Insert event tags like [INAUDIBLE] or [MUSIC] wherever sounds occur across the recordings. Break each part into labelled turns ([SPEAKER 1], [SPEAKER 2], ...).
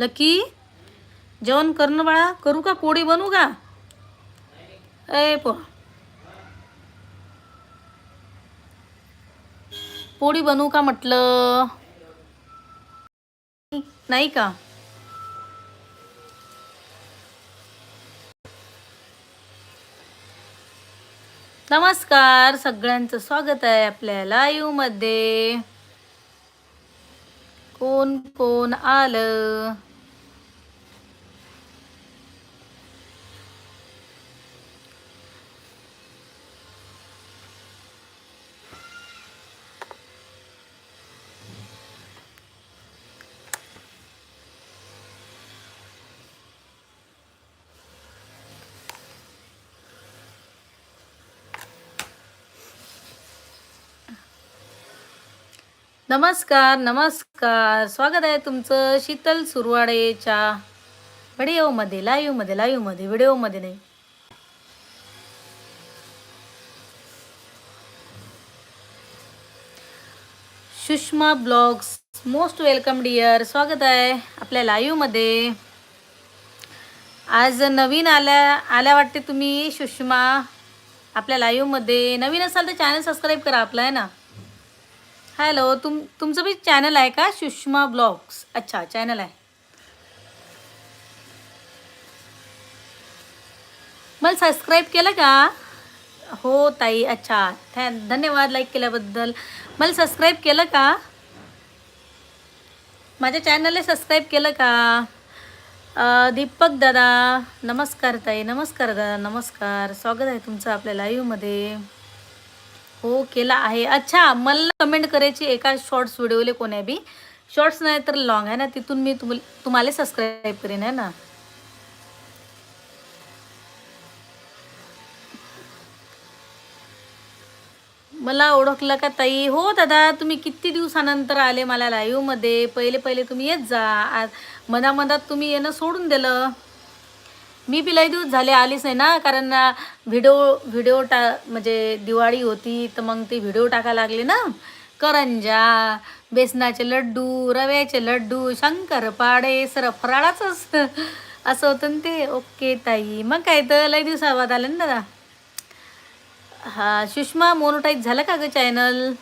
[SPEAKER 1] Lucky जेवण करणं बाळा करू का पोळी बनवू का? ए पो. पोळी बनवू का म्हटलं? नाही का? नमस्कार सगळ्यांचं स्वागत आहे आपल्या लाईव्हमध्ये. कोण कोण आलं? नमस्कार नमस्कार. स्वागत आहे तुमचं शीतल सुरवाडेच्या व्हिडिओमध्ये लाईव्हमध्ये लाईव्हमध्ये व्हिडिओमध्ये. नाही Sushma blogs most welcome dear. स्वागत आहे आपल्या लाईव्हमध्ये. आज नवीन आल्या आल्या वाटते तुम्ही सुषमा. आपल्या लाईव्हमध्ये. नवीन असाल तर चॅनल सबस्क्राईब करा आपला आहे ना? हॅलो तुम तुमचं बी चॅनल आहे का? सुषमा ब्लॉग्स. अच्छा चॅनल आहे. मला सबस्क्राईब केलं का? हो ताई. अच्छा थॅ धन्यवाद लाईक केल्याबद्दल. मला सबस्क्राईब केलं का? माझ्या चॅनलला सबस्क्राईब केलं का? दीपक दादा. नमस्कार ताई. नमस्कार दादा. नमस्कार. स्वागत आहे तुमचं आपल्या लाईव्हमध्ये हो केला आहे. अच्छा मला कमेंट करायची एका शॉर्ट्स व्हिडिओले कोण्या बी. शॉर्ट्स नाही तर लॉंग आहे ना तिथून मी तुम तुम्हाला सबस्क्राईब करेन आहे ना? मला ओळखलं का ताई? हो दादा तुम्ही किती दिवसानंतर आले मला लाईव्हमध्ये पहिले पहिले तुम्ही येत जा. मधामधात तुम्ही येणं सोडून दिलं. मी बी लई दिवस झाले आलीच नाही ना कारण व्हिडिओ व्हिडिओ टा म्हणजे दिवाळी होती तर मग ते व्हिडिओ टाका लागले ना. करंजा बेसनाचे लड्डू रव्याचे लड्डू शंकरपाडे सर फराळाचंच असं होतं ना ते. ओके ताई. मग काय तर लई दिवसाबाद आले ना दादा. हा सुषमा मोनोटाईज झालं का ग चॅनल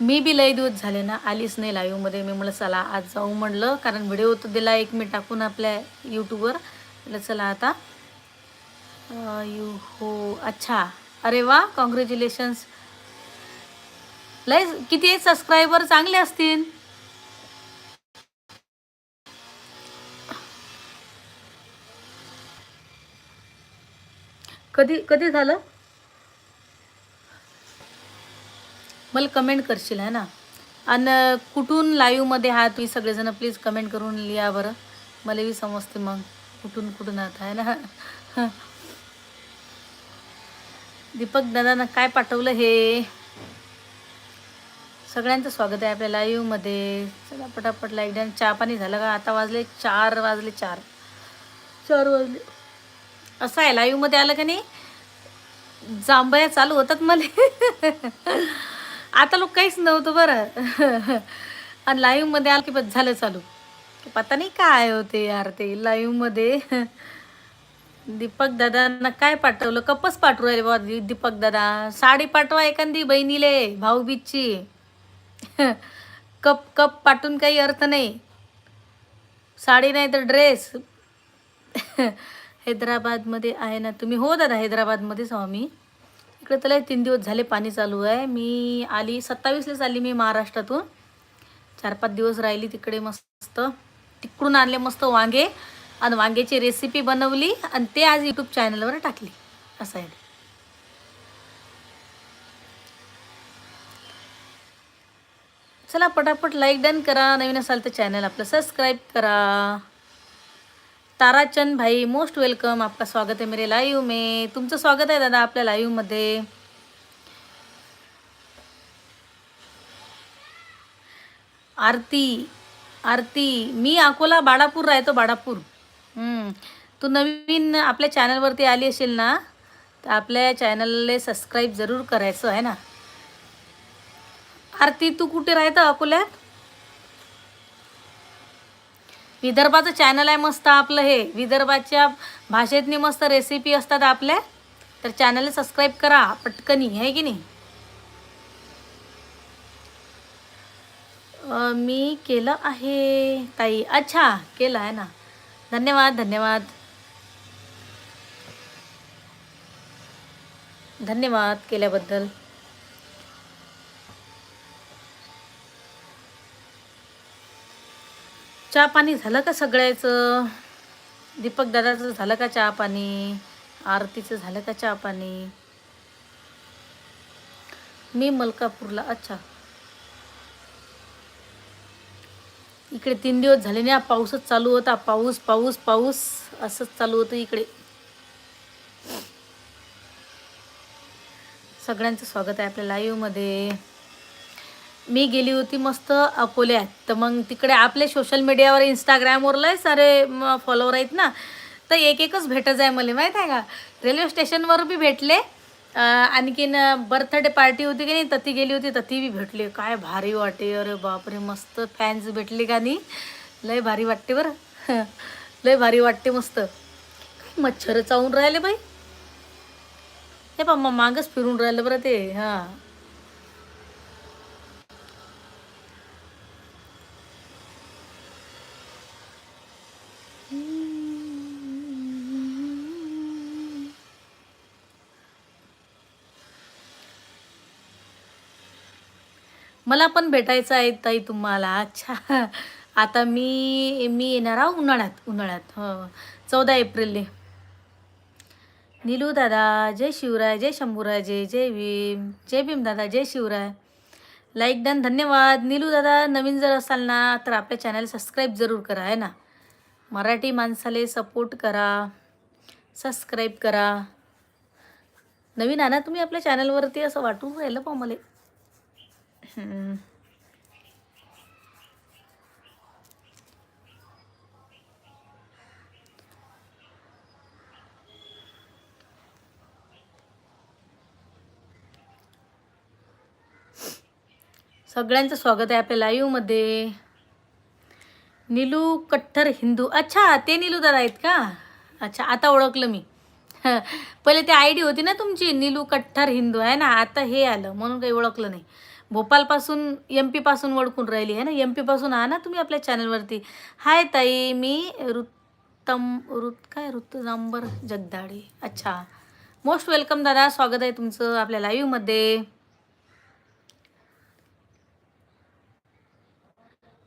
[SPEAKER 1] मी बी लई दिवस झाले ना आलीच नाही लाईव्हमध्ये मी म्हणलं चला आज जाऊ म्हणलं. कारण व्हिडिओ तर दिला एक मी टाकून आपल्या यूट्यूबवर म्हटलं चला आता. यू हो अच्छा. अरे वा कॉंग्रॅच्युलेशन्स लय किती सबस्क्रायबर चांगले असतील. कधी कधी झालं? मला कमेंट करशील आहे ना? आणि कुठून लाईव्हमध्ये आहात तुम्ही सगळेजण? प्लीज कमेंट करून लिहा बरं. मला बी समजते मग कुठून कुठून आहात आहे ना? दीपक दादानं काय पाठवलं हे? सगळ्यांचं स्वागत आहे आपल्या लाईव्हमध्ये चला पटापट लाईक द्या चहा पाणी झालं का? आता वाजले चार वाजले चार. चार वाजले. असं आहे लाईव्हमध्ये आलं का नाही? जांभया चालू होतात मला. आता लोक काहीच नव्हतं बरं. आणि लाईव्हमध्ये आलं की बस झालं चालू. पता नाही काय होते यार ते लाईव्हमध्ये दीपक दादांना काय पाठवलं? कपच पाठवू राहिले बाबा दी- दीपक दादा. साडी पाठवा एखादी बहिणीले भाऊबीजची. कप कप पाठवून काही अर्थ नाही. साडी नाही तर ड्रेस [LAUGHS] हैदराबादमध्ये आहे ना तुम्ही? हो दादा हैदराबादमध्येच आहो मी इकडे तर तीन दिवस झाले पाणी चालू आहे. मी आली सत्तावीसलाच आली मी महाराष्ट्रातून. चार पाच दिवस राहिली तिकडे मस्त. तिकडून आणले मस्त वांगे. आणि वांग्याची रेसिपी बनवली आणि ते आज यूट्यूब चॅनलवर टाकली. असं आहे. चला पटापट लाईक डन करा. नवीन असाल तर चॅनल आपलं सबस्क्राईब करा. ताराचंद भाई मोस्ट वेलकम आपका स्वागत आहे मेरे लाईव्ह में. तुमचं स्वागत आहे दादा आपल्या लाईव्हमध्ये आरती आरती. मी अकोला बाळापूर राहतो बाळापूर. तू नवीन आपल्या चॅनलवरती आली असेल ना तर आपल्या चॅनलला सबस्क्राईब जरूर करायचं आहे ना? आरती तू कुठे राहतं अकोल्यात? विदर्भाचं चॅनल आहे मस्त आपलं हे. विदर्भाच्या भाषेतनी मस्त रेसिपी असतात आपल्या. तर चॅनलला सबस्क्राईब करा पटकनी आहे की नाही? मी केलं आहे ताई. अच्छा केलं आहे ना. धन्यवाद धन्यवाद. धन्यवाद केल्याबद्दल. चहा पाणी झालं का सगळ्याचं? दीपक दादाचं झालं का चहा पाणी आरतीचं झालं का चहा पाणी मी मलकापूरला अच्छा. इकडे तीन दिवस झाले ना पाऊसच चालू होता. पाऊस पाऊस पाऊस असंच चालू होतं इकडे. सगळ्यांचं स्वागत आहे आपल्या लाईव्हमध्ये मी गेली होती मस्त अकोल्यात. तर मग तिकडे आपले सोशल मीडियावर इंस्टाग्रामवर लय सारे फॉलोवर आहेत ना. तर एक एकच भेटत आहे मला माहीत आहे का? रेल्वे स्टेशनवर बी भेटले. आणखीन बर्थडे पार्टी होती की नाही तर ती गेली होती तर ती बी भेटली. काय भारी वाटे अरे बापरे मस्त फॅन्स भेटले का नाही? लय भारी वाटते बरं. [LAUGHS] लय भारी वाटते मस्त. मच्छर चावून राहिले बाई. हे पा मग मागच फिरून राहिलं बरं ते. हां. मला पण भेटायचं आहे ताई तुम्हाला. अच्छा. आता मी मी येणार आहो उन्हाळ्यात उन्हाळ्यात. हो. चौदा एप्रिलले. नीलू दादा जय शिवराय जय शंभूराजे जय भीम जय भीम दादा जय शिवराय. लाईक डन धन्यवाद. नीलू दादा नवीन जर असाल ना तर आपल्या चॅनल सबस्क्राईब जरूर करा आहे ना? मराठी माणसाले सपोर्ट करा. सबस्क्राईब करा. नवीन आहे ना तुम्ही आपल्या चॅनलवरती असं वाटून राहिलं पा मला. हम्म. सगळ्यांचं स्वागत आहे आपल्या लाईव्हमध्ये नीलू कट्टर हिंदू. अच्छा ते नीलू दादा आहेत का? अच्छा आता ओळखलं मी. [LAUGHS] पहिले ते आय डी होती ना तुमची? नीलू कट्टर हिंदू आहे ना? आता हे आलं म्हणून काही ओळखलं नाही. भोपालपासून एम पीपासून ओळखून राहिली आहे ना? एम पीपासून आहा ना तुम्ही आपल्या चॅनलवरती हाय ताई मी रुत्तम रुत काय ऋतुजांबर जगदाळे. अच्छा. मोस्ट वेलकम दादा स्वागत आहे तुमचं आपल्या लाईव्हमध्ये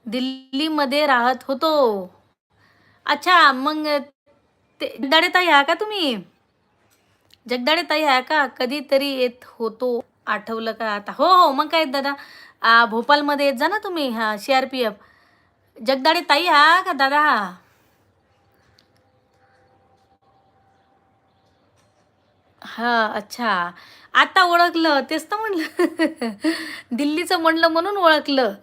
[SPEAKER 1] दिल्लीमध्ये राहत होतो. अच्छा मग ते जगदाळे ताई आहे का तुम्ही? जगदाळे ताई आहे का? कधीतरी येत होतो. आठवलं का आता? हो हो मग काय दादा? भोपालमध्ये येत जा ना तुम्ही हां C R P F Jagdade ताई हा का दादा? हा हां अच्छा. आता ओळखलं तेच तर म्हणलं. दिल्लीचं म्हणलं म्हणून ओळखलं.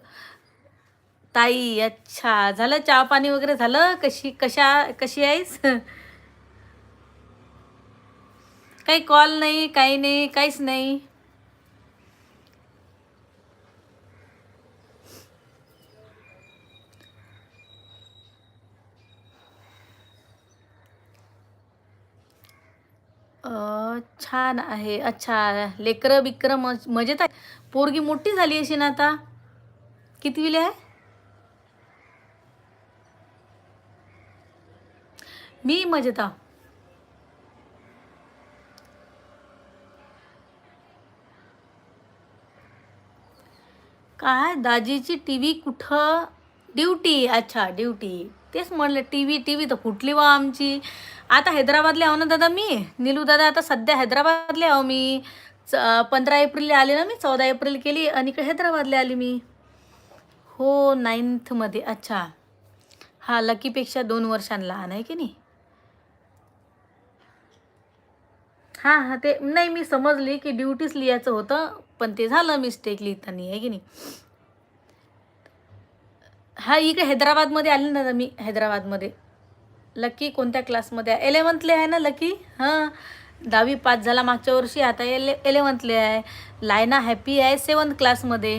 [SPEAKER 1] ताई अच्छा. झालं चहा पाणी वगैरे झालं? कशी कशा कशी आहेस? काही कॉल नाही काही नाही काहीच नाही. छान आहे. अच्छा लेकरं बिकरं मज मजेत आहे. पोरगी मोठी झाली अशी ना आता. कितवीला आहे? मी मजेत काय दाजीची टी व्ही कुठं? ड्युटी अच्छा ड्युटी. तेच म्हणलं टी व्ही टी व्ही तर फुटली वा आमची. आता हैदराबादला आहो ना दादा मी? नीलू दादा आता सध्या हैदराबादला आहो मी. च पंधरा एप्रिलला आले ना मी चौदा एप्रिल केली आणि इकडे हैदराबादला आली मी. हो नाईन्थमध्ये अच्छा. हा लकीपेक्षा दोन वर्षांना लहान आहे की नाही? हां हां ते नाही मी समजली की ड्युटीच लिहायचं होतं पण ते झालं मिस्टेक लिहिताना आहे की नाही? हा इकडे हैदराबादमध्ये आले ना मी हैदराबादमध्ये. लकी कोणत्या क्लासमध्ये आहे? एलेवन्थले आहे ना लकी? हां. दहावी पास झाला मागच्या वर्षी आता एले एलेवन्थले आहे. लायना हॅपी आहे सेवन्थ क्लासमध्ये.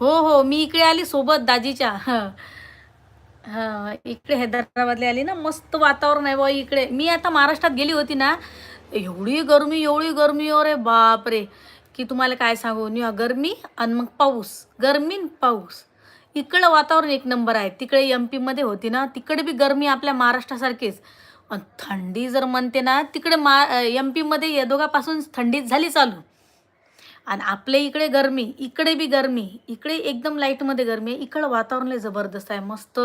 [SPEAKER 1] हो हो मी इकडे आली सोबत दाजीच्या. हां. हां इकडे हैदराबादला आली ना मस्त वातावरण आहे बाई इकडे. मी आता महाराष्ट्रात गेली होती ना एवढी गरमी एवढी गरमी अरे बापरे. की तुम्हाला काय सांगू? नि गरमी आणि मग पाऊस. गरमी पाऊस. इकडं वातावरण एक नंबर आहे. तिकडे एम पीमध्ये होती ना तिकडे बी गरमी आपल्या महाराष्ट्रासारखीच. थंडी जर म्हणते ना तिकडे मा एम पीमध्ये या दोघापासून थंडी झाली चालू. आणि आपल्या इकडे गरमी इकडे बी गरमी इकडे एकदम लाईटमध्ये गरमी. आहे इकडं वातावरण जबरदस्त आहे. मस्त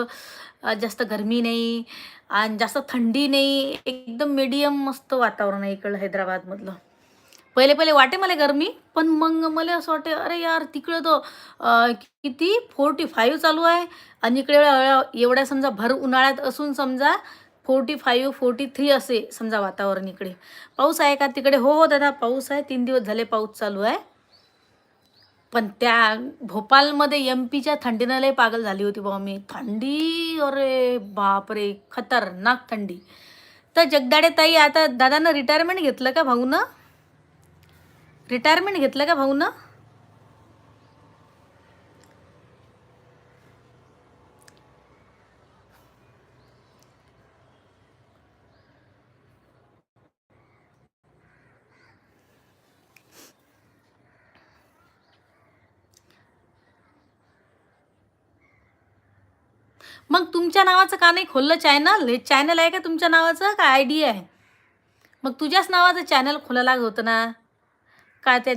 [SPEAKER 1] जास्त गरमी नाही आणि जास्त थंडी नाही. एकदम मीडियम मस्त वातावरण आहे इकडं हैदराबादमधलं. पहिले पहिले वाटे मला गरमी पण मग मला असं वाटे अरे यार तिकडं तो किती फोर्टी फाईव्ह चालू आहे. आणि इकडे एवढ्या एवढ्या समजा भर उन्हाळ्यात असून समजा फोर्टी फाईव्ह फोर्टी थ्री असे समजा वातावरण इकडे. पाऊस आहे का तिकडे? हो हो दादा पाऊस आहे. तीन दिवस झाले पाऊस चालू आहे. पण त्या भोपालमध्ये एम पीच्या थंडीनं लय पागल झाली होती बाबा मी. थंडी अरे बापरे खतरनाक थंडी. तर जगदाडे ताई आता दादानं रिटायरमेंट घेतलं का भाऊनं? रिटायरमेंट घेतलं का भाऊनं? मग तुमच्या नावाचं का नाही खोललं चॅनल हे चॅनल आहे का तुमच्या नावाचं? का आय डी आहे? मग तुझ्याच नावाचं चॅनल खोलायला होतं ना? काय त्या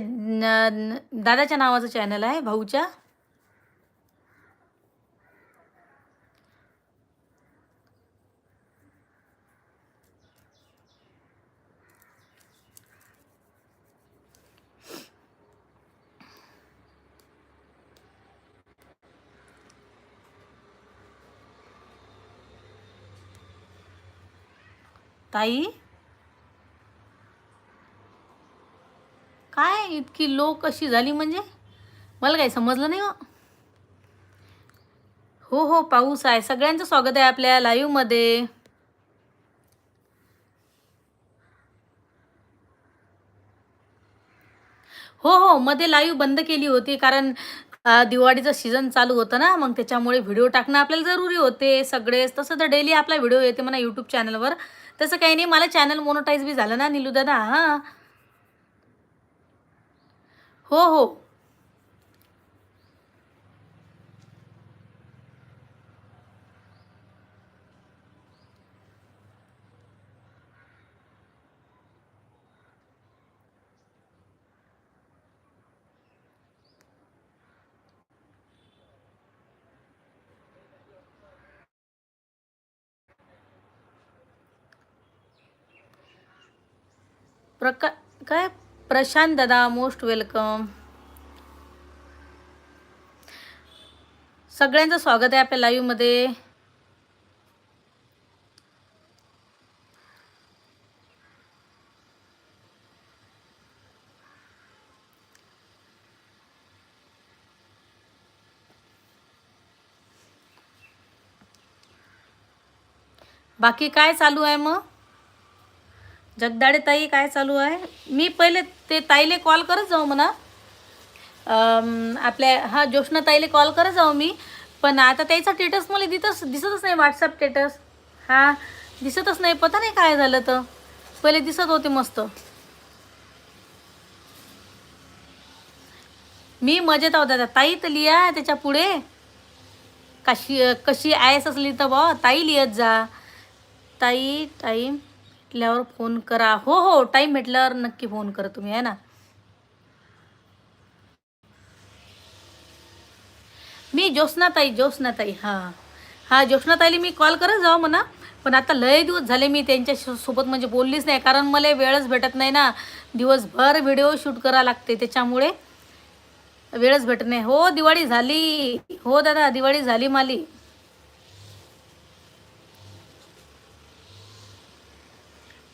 [SPEAKER 1] दादाच्या नावाचं चॅनल आहे भाऊच्या. ताई? काय इतकी लो कशी झाली म्हणजे? मला काही समजलं नाही हो. हो हो पाऊस आहे. सगळ्यांचं स्वागत आहे आपल्या लाईव्हमध्ये हो हो मध्ये लाईव्ह बंद केली होती कारण दिवाळीचं सीझन चालू होतं ना मग त्याच्यामुळे व्हिडिओ टाकणं आपल्याला जरुरी होते. सगळेच तसं तर डेली आपला व्हिडिओ येते म्हणा यूट्यूब चॅनलवर तसं काही नाही मला चॅनल मोनोटाईज बी झालं ना निलू दादा हां. हो हो प्रका काय प्रशांत दादा मोस्ट वेलकम सगळ्यांचं स्वागत आहे आपल्या लाईव्हमध्ये बाकी काय चालू आहे मग? जगदाडे ताई काय चालू आहे? मी पहिले ते ताईले कॉल करत जाऊ म्हणा. आपल्या हा ज्योष्णा ताईले कॉल करत जाऊ मी. पण आता त्याचा स्टेटस मला दिसतच दिसतच नाही व्हॉट्सअप स्टेटस हा दिसतच नाही. पता नाही काय झालं तर. पहिले दिसत होते मस्त. मी मजेत आहोत दादा. ताई तर लिहा त्याच्या पुढे. कशी कशी आयस असली तर बा ताई लिहत जा. ताई टाईम भेटल्यावर फोन करा. हो हो टाईम भेटल्यावर नक्की फोन करा तुम्ही आहे ना? मी ज्योत्स्नाताई ज्योत्स्नाताई हां. हां ज्योत्स्नाताईला मी कॉल करत जाऊ म्हणा. पण आता लय दिवस झाले मी त्यांच्यासोबत म्हणजे बोललीच नाही. कारण मला वेळच भेटत नाही ना. दिवसभर व्हिडिओ शूट करा लागते त्याच्यामुळे. वेळच भेटत नाही. हो दिवाळी झाली. हो दादा दिवाळी झाली माली.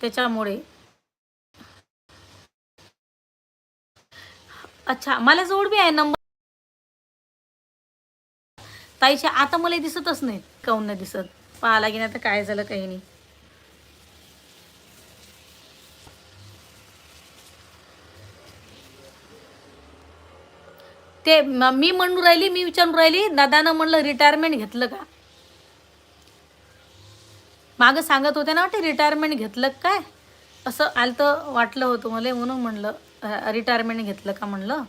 [SPEAKER 1] त्याच्यामुळे. अच्छा मला जवळ बी आहे नंबर ताईच्या आता मला दिसतच नाही काऊन नाही दिसत? पाहा की आता काय झालं काही नाही. ते मी म्हणून राहिली मी विचारून राहिली दादानं म्हणलं रिटायरमेंट घेतलं का? मागं सांगत होते ना वाटते रिटायरमेंट घेतलं काय? असं आलं तर वाटलं होतं मला म्हणून म्हणलं रिटायरमेंट घेतलं का? म्हणलं.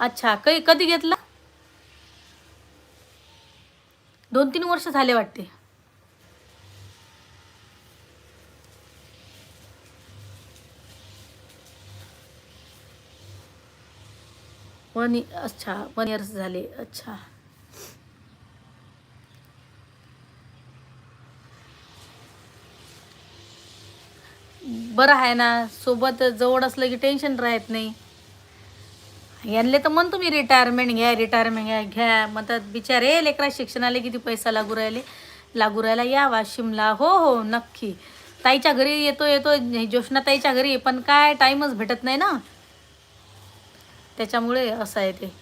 [SPEAKER 1] अच्छा कै कधी घेतला? दोन तीन वर्ष झाले वाटते. वन अच्छा वन इयर्स झाले अच्छा. बरं आहे ना. सोबत जवळ असलं की टेन्शन राहत नाही. यांले तर म्हणतो मी रिटायरमेंट घ्या रिटायरमेंट घ्या घ्या. म्हणतात बिचारे लेकरा शिक्षणाला किती पैसा लागू राहिले? लागू राहिला या शिमला. हो हो नक्की. ताईच्या घरी येतो येतो ज्योष्णा ताईच्या घरी पण काय टाईमच भेटत नाही ना. त्याच्यामुळे असं आहे ते.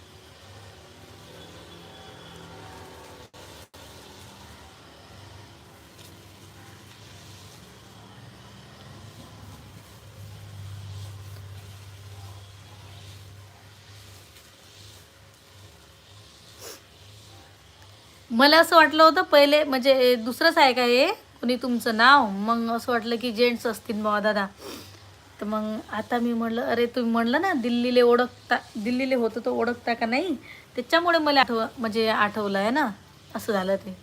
[SPEAKER 1] मला असं वाटलं होतं पहिले म्हणजे दुसरंच आहे का हे कुणी तुमचं नाव? मग असं वाटलं की जेंट्स असतील बाबा दादा. तर मग आता मी म्हणलं अरे तुम्ही म्हणलं ना दिल्लीले ओळखता दिल्लीले होतं तर ओळखता का नाही? त्याच्यामुळे मला आठव म्हणजे आठवलं आहे ना. असं झालं ते.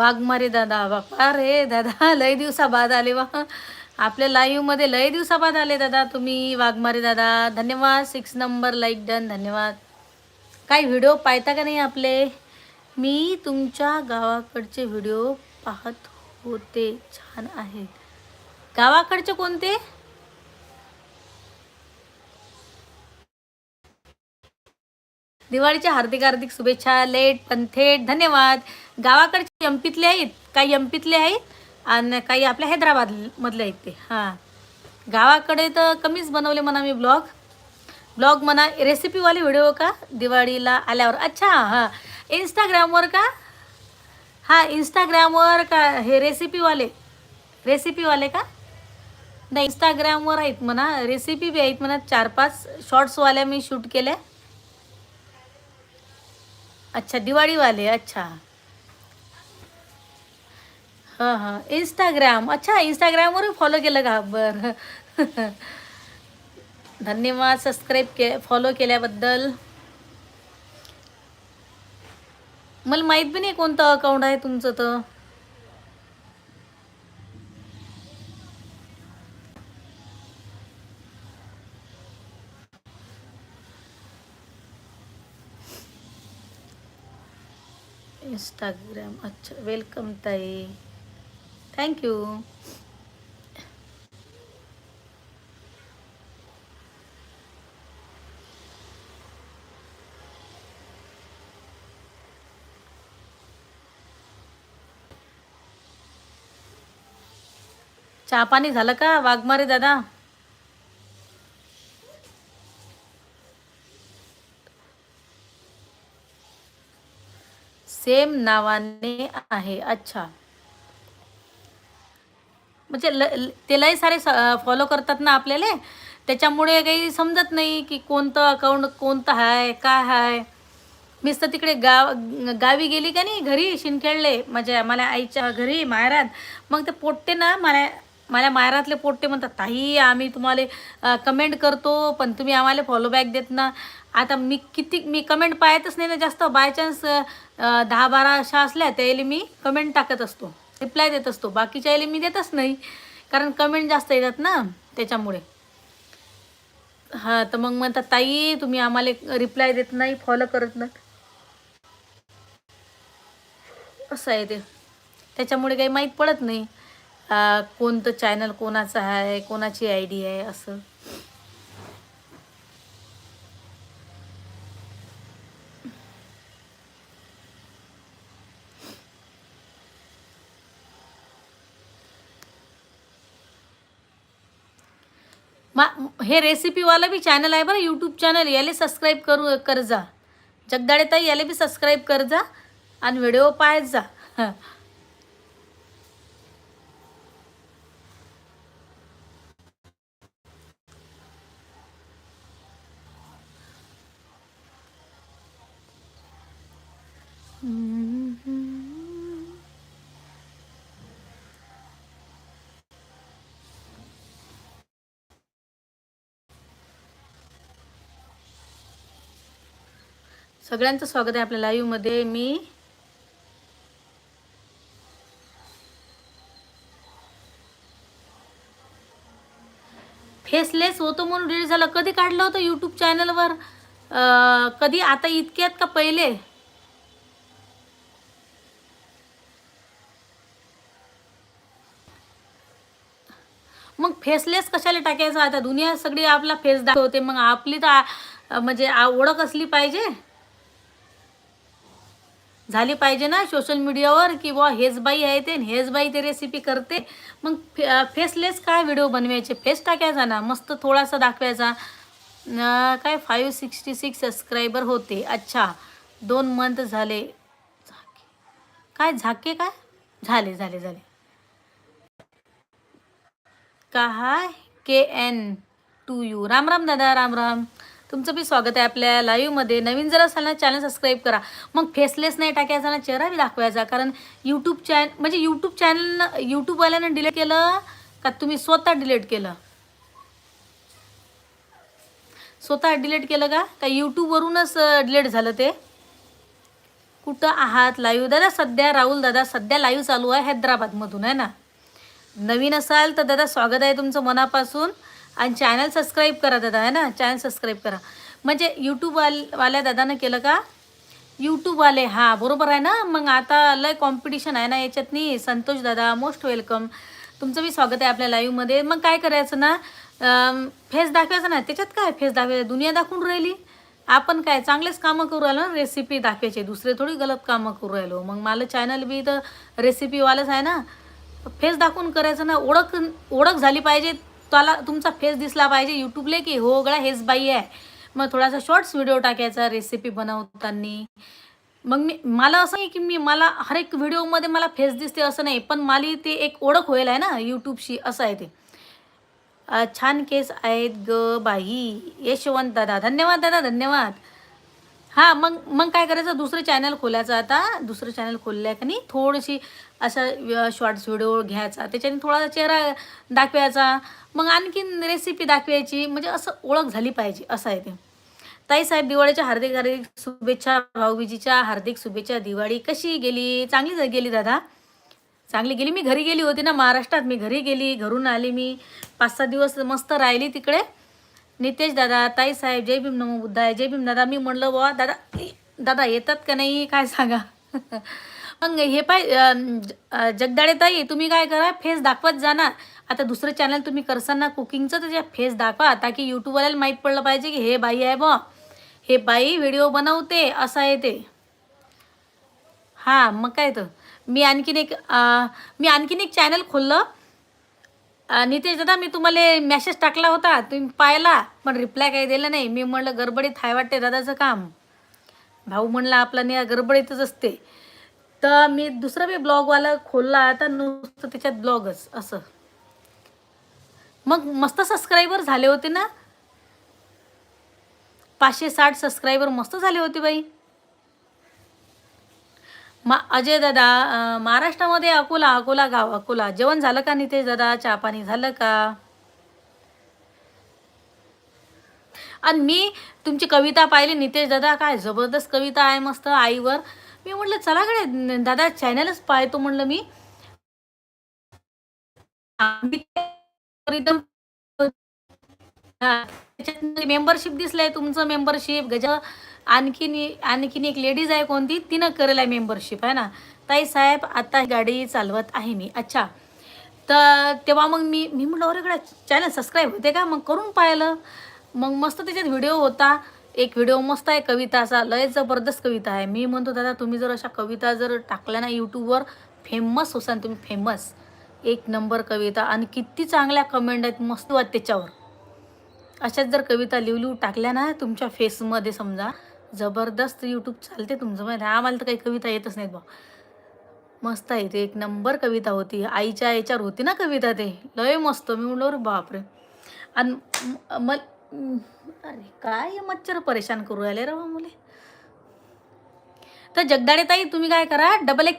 [SPEAKER 1] वाघमारे दादा बापा रे दादा लय दिवसाबाद आले वा. आपल्या लाईव्हमध्ये लय दिवसाबाद आले दादा तुम्ही वाघमारे दादा. धन्यवाद सिक्स नंबर लाईक डन धन्यवाद. काही व्हिडिओ पाहता का नाही आपले? मी तुमच्या गावाकडचे व्हिडिओ पाहत होते. छान आहेत. गावाकडचे कोणते? दिवाळीच्या हार्दिक हार्दिक शुभेच्छा लेट पण थेट. धन्यवाद. गावाकडचे एमपीतले आहेत काही एमपीतले आहेत आणि काही आपल्या हैदराबाद मधले आहेत ते. हां. गावाकडे तर कमीच बनवले म्हणा मी ब्लॉग. ब्लॉग म्हणा रेसिपीवाले व्हिडिओ का? दिवाळीला आल्यावर. अच्छा हां. इंस्टाग्रामवर का? हां इंस्टाग्रामवर का? हे रेसिपीवाले. रेसिपीवाले का? नाही इंस्टाग्रामवर आहेत म्हणा. रेसिपी बी आहेत म्हणा. चार पाच शॉर्ट्सवाल्या मी शूट केल्या. अच्छा दिवाळीवाले. अच्छा. हां हां इंस्टाग्राम अच्छा इंस्टाग्रामवर फॉलो केलं का? बरं. धन्यवाद सबस्क्राईब के फॉलो केल्याबद्दल. मला माहीत बी नाही कोणतं अकाउंट आहे तुमचं तर. इंस्टाग्राम अच्छा वेलकम ताई. थँक्यू चहा पाणी झालं का? वाघमारे दादा. सेम नावाने आहे. अच्छा. म्हणजे ल ल- ते लय सारे फॉलो करतात ना आपल्याला. त्याच्यामुळे काही समजत नाही की कोणतं अकाउंट कोणतं आहे काय आहे मीच तर तिकडे गाव गावी गेली का नाही घरी शिनखेळले माझ्या मला आईच्या घरी मायरात मग ते पोट्टे ना मला मला मायरातले पोट्टे म्हणतात ताई आम्ही तुम्हाला कमेंट करतो पण तुम्ही आम्हाला फॉलोबॅक देत ना. आता मी किती मी कमेंट पाहतच नाही ना जास्त. बाय चान्स दहा बारा अशा असल्या त्याला मी कमेंट टाकत असतो. रिप्लाय देत असतो. बाकीच्या याला मी देतच नाही. कारण कमेंट जास्त येतात ना त्याच्यामुळे. हां तर मग म्हणतात ताई तुम्ही आम्हाला रिप्लाय देत नाही फॉलो करत नाही असं आहे ते. त्याच्यामुळे काही माहीत पडत नाही. कोणतं चॅनल कोणाचं आहे कोणाची आय डी आहे असं मा हे रेसिपीवाला बी चॅनल आहे बरं यूट्यूब चॅनल याला सबस्क्राईब करू कर जा. जगदाळे ताई याला बी सबस्क्राईब कर जा आणि व्हिडिओ पाहत जा. सगळ्यांचं स्वागत आहे आपल्या लाईव्हमध्ये मी फेसलेस होतो म्हणून डिलीट झालं. कधी काढलं होतं यूट्यूब चॅनलवर कधी? आता इतक्यात का पहिले? मग फेसलेस कशाला टाकायचं आता? दुनिया सगळी आपला फेस दाखवते. मग आपली तर म्हणजे ओळख असली पाहिजे. झाली पाहिजे ना सोशल मीडियावर की बुवा हेच बाई आहे ते हेच बाई ते रेसिपी करते. मग फे फेसलेस काय व्हिडिओ बनवायचे? फेस टाकायचा ना मस्त थोडासा दाखवायचा. काय फाईव्ह सिक्स्टी सिक्स सबस्क्रायबर होते. अच्छा दोन मंथ झाले. झाके. काय झाके काय? झाले झाले झाले. काय? K N to you Ram Ram दादा राम राम. तुमचं बी स्वागत आहे आपल्या लाईव्हमध्ये नवीन जर असाल ना चॅनल सबस्क्राईब करा. मग फेसलेस नाही टाकायचा ना चेहरा बी दाखवायचा. कारण यूट्यूब चॅन म्हणजे यूट्यूब चॅनल यूट्यूबवाल्यानं डिलीट केलं का तुम्ही स्वतः डिलीट केलं? स्वतः डिलीट केलं का? का यूट्यूबवरूनच डिलीट झालं ते? कुठं आहात लाईव्ह दादा सध्या राहुल दादा सध्या लाईव्ह चालू आहे हैदराबादमधून आहे ना? नवीन असाल तर दादा स्वागत आहे तुमचं मनापासून. आणि चॅनल सबस्क्राईब करा दादा आहे ना? चॅनल सबस्क्राईब करा. म्हणजे यूट्यूबवाल वाल्या दादानं केलं का? यूट्यूबवाले हां बरोबर आहे ना? मग आता लय कॉम्पिटिशन आहे ना याच्यातनी. संतोष दादा मोस्ट वेलकम तुमचं बी स्वागत आहे आपल्या लाईव्हमध्ये मग काय करायचं ना? फेस दाखवायचं ना? त्याच्यात काय फेस दाखवायचं? दुनिया दाखवून राहिली. आपण काय चांगलेच कामं करू राहिलो ना रेसिपी दाखवायचे. दुसरे थोडी गलत कामं करू राहिलो. मग मला चॅनल बी तर रेसिपीवालंच आहे ना. फेस दाखवून करायचं ना? ओळख ओळख झाली पाहिजे. त्याला तुमचा फेस दिसला पाहिजे यूट्यूबला की हो गळा हेच बाई आहे. मग थोडासा शॉर्ट्स व्हिडिओ टाकायचा रेसिपी बनवताना. मग मी मला असं नाही की मी मला हर एक व्हिडिओमध्ये मला फेस दिसते असं नाही पण मला ते एक ओळख होईल आहे ना यूट्यूबशी असं आहे ते. छान केस आहेत ग बाई. यशवंत दादा धन्यवाद दादा धन्यवाद. हां मग मग काय करायचं? दुसरं चॅनल खोलायचं आता. दुसरं चॅनल खोललं का नाही थोडीशी असा शॉर्ट्स व्हिडिओ घ्यायचा. त्याच्याने थोडासा चेहरा दाखवायचा. मग आणखीन रेसिपी दाखवायची. म्हणजे असं ओळख झाली पाहिजे. असं आहे ते. ताई साहेब दिवाळीच्या हार्दिक हार्दिक शुभेच्छा. भाऊबीजीच्या हार्दिक शुभेच्छा. दिवाळी कशी गेली? चांगली गेली दादा. चांगली गेली. मी घरी गेली होती ना महाराष्ट्रात. मी घरी गेली. घरून आली मी. पाच सहा दिवस मस्त राहिली तिकडे. नितेश दादा ताई साहेब जय भीम नमो बुद्धाय जय भीम दादा. मी म्हणलं बुवा दादा दादा येतात का नाही? काय सांगा? [LAUGHS] मग हे पाय जगदाळे ताई तुम्ही काय करा फेस दाखवत जाणार आता दुसरं चॅनल तुम्ही करसान कुकिंगचं त्याच्या फेस दाखवा. ताकी यूट्यूबवाल्याला माहीत पडलं पाहिजे की हे बाई आहे बा हे बाई व्हिडिओ बनवते असं आहे ते. हां मग काय तर. मी आणखीन एक मी आणखीन एक चॅनल खोललं. नितेश दादा मी तुम्हाला मेसेज टाकला होता तुम्ही पाहिला पण रिप्लाय काही दिला नाही. मी म्हणलं गडबडीत हाय वाटते दादाचं काम. भाऊ म्हणला आपला निया गडबडीतच असते. तर मी दुसरा बी ब्लॉगवाला खोलला आता नुसतं त्याच्यात ब्लॉगच असं. मग मस्त सबस्क्रायबर झाले होते ना? पाचशे साठ सबस्क्रायबर मस्त झाले होते बाई. मा अजय दादा महाराष्ट्रामध्ये अकोला अकोला गाव अकोला. जेवण झालं का नितेश दादा? चहा पाणी झालं का? आणि मी तुमची कविता पाहिली. नितेश दादा काय जबरदस्त कविता आहे मस्त आईवर. मी म्हटलं चला कडे दादा चॅनलच पाहतो म्हणलं मी. [LAUGHS] मेंबरशिप दिसलंय तुमचं मेंबरशिप गज आणखीन आणखीन एक लेडीज आहे कोणती? तिनं करेल आहे मेंबरशिप आहे ना? ताई साहेब आता ही गाडी चालवत आहे मी. अच्छा. तर तेव्हा मग मी मी म्हटलं अरे चॅनल सबस्क्राईब होते का? मग करून पाहिलं. मग मस्त त्याच्यात व्हिडिओ होता. एक व्हिडिओ मस्त आहे कविताचा लय जबरदस्त कविता आहे. मी म्हणतो दादा तुम्ही जर अशा कविता जर टाकल्या ना यूट्यूबवर फेमस होसान तुम्ही फेमस एक नंबर कविता. आणि किती चांगल्या कमेंट आहेत मस्त वाट त्याच्यावर. अशाच जर कविता लिहू लिहू टाकल्या ना तुमच्या फेसमध्ये समजा जबरदस्त यूट्यूब चालते तुमचं माहिती आहे. आम्हाला तर काही कविता येतच नाहीत बा मस्त आहे ते. एक नंबर कविता होती. आईच्या याच्यावर होती ना कविता ते. लय मस्त. मी म्हणलो रे बापरे. आणि म- मल अरे काय मच्छर परेशान करू राहिले रे बा मुले. तर जगदाडे ताई तुम्ही काय करा? डबल एक